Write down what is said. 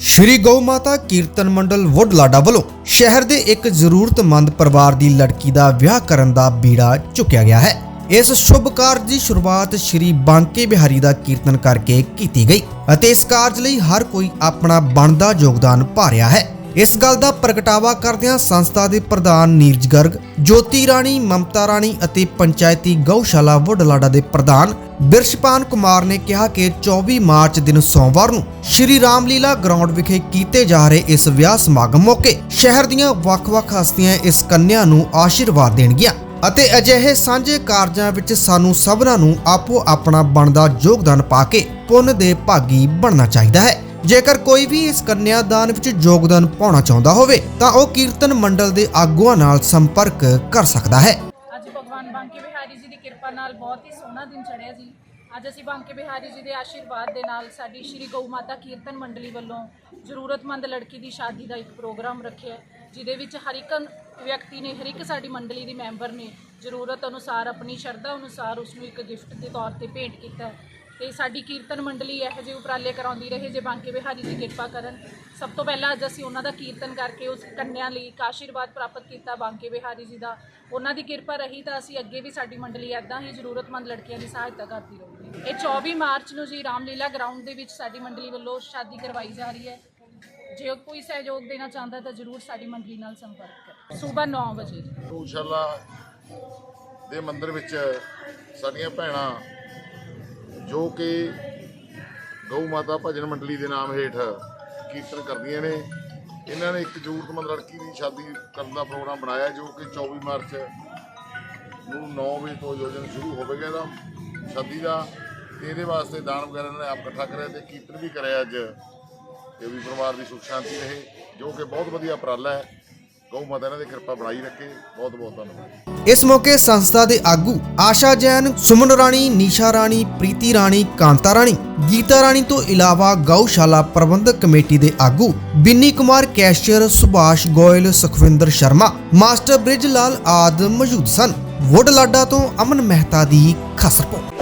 ਸ਼੍ਰੀ ਗਊ ਮਾਤਾ ਕੀਰਤਨ ਮੰਡਲ ਵੁੱਡਲਾਡਾ ਵੱਲੋਂ ਸ਼ਹਿਰ ਦੇ ਇੱਕ ਜ਼ਰੂਰਤਮੰਦ ਪਰਿਵਾਰ ਦੀ ਲੜਕੀ ਦਾ ਵਿਆਹ ਕਰਨ ਦਾ ਬੀੜਾ ਚੁੱਕਿਆ ਗਿਆ ਹੈ। ਇਸ ਸ਼ੁਭ ਕਾਰਜ ਦੀ ਸ਼ੁਰੂਆਤ ਸ਼੍ਰੀ ਬਾਂਕੇ ਬਿਹਾਰੀ ਦਾ ਕੀਰਤਨ ਕਰਕੇ ਕੀਤੀ ਗਈ ਅਤੇ ਇਸ ਕਾਰਜ ਲਈ ਹਰ ਕੋਈ ਆਪਣਾ ਬਣਦਾ ਯੋਗਦਾਨ ਪਾ ਰਿਹਾ ਹੈ। ਇਸ ਗੱਲ ਦਾ ਪ੍ਰਗਟਾਵਾ ਕਰਦਿਆਂ ਸੰਸਥਾ ਦੇ ਪ੍ਰਧਾਨ ਨੀਰਜ ਗਰਗ, ਜੋਤੀ ਰਾਣੀ, ਮਮਤਾ ਰਾਣੀ ਅਤੇ ਪੰਚਾਇਤੀ ਗਊਸ਼ਾਲਾ ਵੁੱਡਲਾਡਾ ਦੇ ਪ੍ਰਧਾਨ ਬਿਰਸ਼ਪਾਨ ਕੁਮਾਰ ਨੇ ਕਿਹਾ ਕਿ 24 ਮਾਰਚ ਦਿਨ ਸੋਮਵਾਰ ਨੂੰ ਸ਼੍ਰੀ ਰਾਮਲੀਲਾ ਗਰਾਊਂਡ ਵਿਖੇ ਕੀਤੇ ਜਾ ਰਹੇ ਇਸ ਵਿਆਹ ਸਮਾਗਮ ਮੌਕੇ ਸ਼ਹਿਰ ਦੀਆਂ ਵੱਖ-ਵੱਖ ਹਸਤੀਆਂ ਇਸ ਕੰਨਿਆ ਨੂੰ ਆਸ਼ੀਰਵਾਦ ਦੇਣਗੀਆਂ ਅਤੇ ਅਜਿਹੇ ਸਾਂਝੇ ਕਾਰਜਾਂ ਵਿੱਚ ਸਾਨੂੰ ਸਭਨਾਂ ਨੂੰ ਆਪੋ ਆਪਣਾ ਬਣਦਾ ਯੋਗਦਾਨ ਪਾ ਕੇ ਪੁੰਨ ਦੇ ਭਾਗੀ ਬਣਨਾ ਚਾਹੀਦਾ ਹੈ। ਜੇਕਰ ਕੋਈ ਵੀ ਇਸ ਕੰਨਿਆ ਦਾਨ ਵਿੱਚ ਯੋਗਦਾਨ ਪਾਉਣਾ ਚਾਹੁੰਦਾ ਹੋਵੇ, ਤਾਂ ਉਹ ਕੀਰਤਨ ਮੰਡਲ ਦੇ ਆਗੂਆਂ ਨਾਲ ਸੰਪਰਕ ਕਰ ਸਕਦਾ ਹੈ। ਅੱਜ ਭਗਵਾਨ ਬਾਂਕੇ ਬਿਹਾਰੀ ਜੀ ਦੀ ਕਿਰਪਾ ਨਾਲ ਬਹੁਤ ਹੀ ਸੋਹਣਾ ਦਿਨ ਚੜਿਆ ਜੀ। ਅੱਜ ਅਸੀਂ ਬਾਂਕੇ ਬਿਹਾਰੀ ਜੀ ਦੇ ਆਸ਼ੀਰਵਾਦ ਦੇ ਨਾਲ ਸਾਡੀ ਸ਼੍ਰੀ ਗਊ ਮਾਤਾ ਕੀਰਤਨ ਮੰਡਲੀ ਵੱਲੋਂ ਜ਼ਰੂਰਤਮੰਦ ਲੜਕੀ ਦੀ ਸ਼ਾਦੀ ਦਾ ਇੱਕ ਪ੍ਰੋਗਰਾਮ ਰੱਖਿਆ ਜਿਹਦੇ ਵਿੱਚ ਹਰ ਇੱਕ ਵਿਅਕਤੀ ਨੇ, ਹਰ ਇੱਕ ਸਾਡੀ ਮੰਡਲੀ ਦੀ ਮੈਂਬਰ ਨੇ ਜ਼ਰੂਰਤ ਅਨੁਸਾਰ, ਆਪਣੀ ਸ਼ਰਧਾ ਅਨੁਸਾਰ ਉਸ ਨੂੰ ਇੱਕ ਗਿਫਟ ਦੇ ਤੌਰ ਤੇ ਭੇਂਟ ਕੀਤਾ ਤੇ ਸਾਡੀ ਕੀਰਤਨ ਮੰਡਲੀ ਇਹੋ ਜਿਹੇ ਉਪਰਾਲੇ ਕਰਾਉਂਦੀ ਰਹੇ ਜੇ ਬਾਂਕੇ ਬਿਹਾਰੀ ਜੀ ਕਿਰਪਾ ਕਰਨ। ਸਭ ਤੋਂ ਪਹਿਲਾਂ ਅੱਜ ਅਸੀਂ ਉਹਨਾਂ ਦਾ ਕੀਰਤਨ ਕਰਕੇ ਉਸ ਕੰਨਿਆ ਲਈ ਇੱਕ ਆਸ਼ੀਰਵਾਦ ਪ੍ਰਾਪਤ ਕੀਤਾ ਬਾਂਕੇ ਬਿਹਾਰੀ ਜੀ ਦਾ। ਉਹਨਾਂ ਦੀ ਕਿਰਪਾ ਰਹੀ ਤਾਂ ਅਸੀਂ ਅੱਗੇ ਵੀ ਸਾਡੀ ਮੰਡਲੀ ਐਦਾਂ ਹੀ ਜ਼ਰੂਰਤਮੰਦ ਲੜਕੀਆਂ ਦੀ ਸਹਾਇਤਾ ਕਰਦੀ ਰਹੂਗੀ। ਇਹ 24 ਮਾਰਚ ਨੂੰ ਜੀ ਰਾਮਲੀਲਾ ਗਰਾਊਂਡ ਦੇ ਵਿੱਚ ਸਾਡੀ ਮੰਡਲੀ ਵੱਲੋਂ ਸ਼ਾਦੀ ਕਰਵਾਈ ਜਾ ਰਹੀ ਹੈ। ਜੇ ਕੋਈ ਸਹਿਯੋਗ ਦੇਣਾ ਚਾਹੁੰਦਾ ਤਾਂ ਜ਼ਰੂਰ ਸਾਡੀ ਮੰਡਲੀ ਨਾਲ ਸੰਪਰਕ ਕਰੋ। ਸਵੇਰ 9 ਵਜੇ। ਗਊਸ਼ਾਲਾ ਦੇ ਮੰਦਿਰ ਵਿੱਚ ਸਾਡੀਆਂ ਭੈਣਾਂ ਜੋ ਕਿ ਗਊ ਮਾਤਾ ਭਜਨ ਮੰਡਲੀ ਦੇ ਨਾਮ ਹੇਠ ਕੀਰਤਨ ਕਰਦੀਆਂ ਨੇ। ਇਹਨਾਂ ਨੇ ਇੱਕ ਜ਼ਰੂਰਤਮੰਦ ਲੜਕੀ ਦੀ ਸ਼ਾਦੀ ਕਰਨ ਦਾ ਪ੍ਰੋਗਰਾਮ ਬਣਾਇਆ, ਜੋ ਕਿ 24 ਮਾਰਚ ਨੂੰ 9 ਵਜੇ ਤੋਂ ਆਯੋਜਨ ਸ਼ੁਰੂ ਹੋਵੇਗਾ ਇਹਦਾ, ਸ਼ਾਦੀ ਦਾ। ਤੇ ਇਹਦੇ ਵਾਸਤੇ ਦਾਨ ਵਗੈਰਾ ਨੇ ਆਪ ਇਕੱਠਾ ਕਰਿਆ ਤੇ ਕੀਰਤਨ ਵੀ ਕਰਿਆ ਅੱਜ। ਤੇ ਵੀ ਪਰਿਵਾਰ ਦੀ ਸੁਖ ਸ਼ਾਂਤੀ ਰਹੇ, ਜੋ ਕਿ ਬਹੁਤ ਵਧੀਆ ਉਪਰਾਲਾ ਹੈ। ਗਊ ਮਾਤਾ ਇਹਨਾਂ ਦੀ ਕਿਰਪਾ ਬਣਾਈ ਰੱਖੇ। ਬਹੁਤ ਬਹੁਤ ਧੰਨਵਾਦ ਇਸ ਮੌਕੇ ਸੰਸਥਾ ਦੇ ਆਗੂ ਆਸ਼ਾ ਜੈਨ, ਸੁਮਨ ਰਾਣੀ, ਨੀਸ਼ਾ ਰਾਣੀ, ਪ੍ਰੀਤੀ ਰਾਣੀ, ਕਾਂਤਾ ਰਾਣੀ, ਗੀਤਾ ਰਾਣੀ ਤੋਂ ਇਲਾਵਾ ਗਊਸ਼ਾਲਾ ਪ੍ਰਬੰਧਕ ਕਮੇਟੀ ਦੇ ਆਗੂ ਬਿੰਨੀ ਕੁਮਾਰ, ਕੈਸ਼ੀਅਰ ਸੁਭਾਸ਼ ਗੋਇਲ, ਸੁਖਵਿੰਦਰ ਸ਼ਰਮਾ, ਮਾਸਟਰ ਬ੍ਰਿਜ ਲਾਲ ਆਦ ਮੌਜੂਦ ਸਨ। ਵੁੱਡ ਲਾਡਾ ਤੋਂ ਅਮਨ ਮਹਿਤਾ ਦੀ ਖਾਸ ਰਿਪੋਰਟ।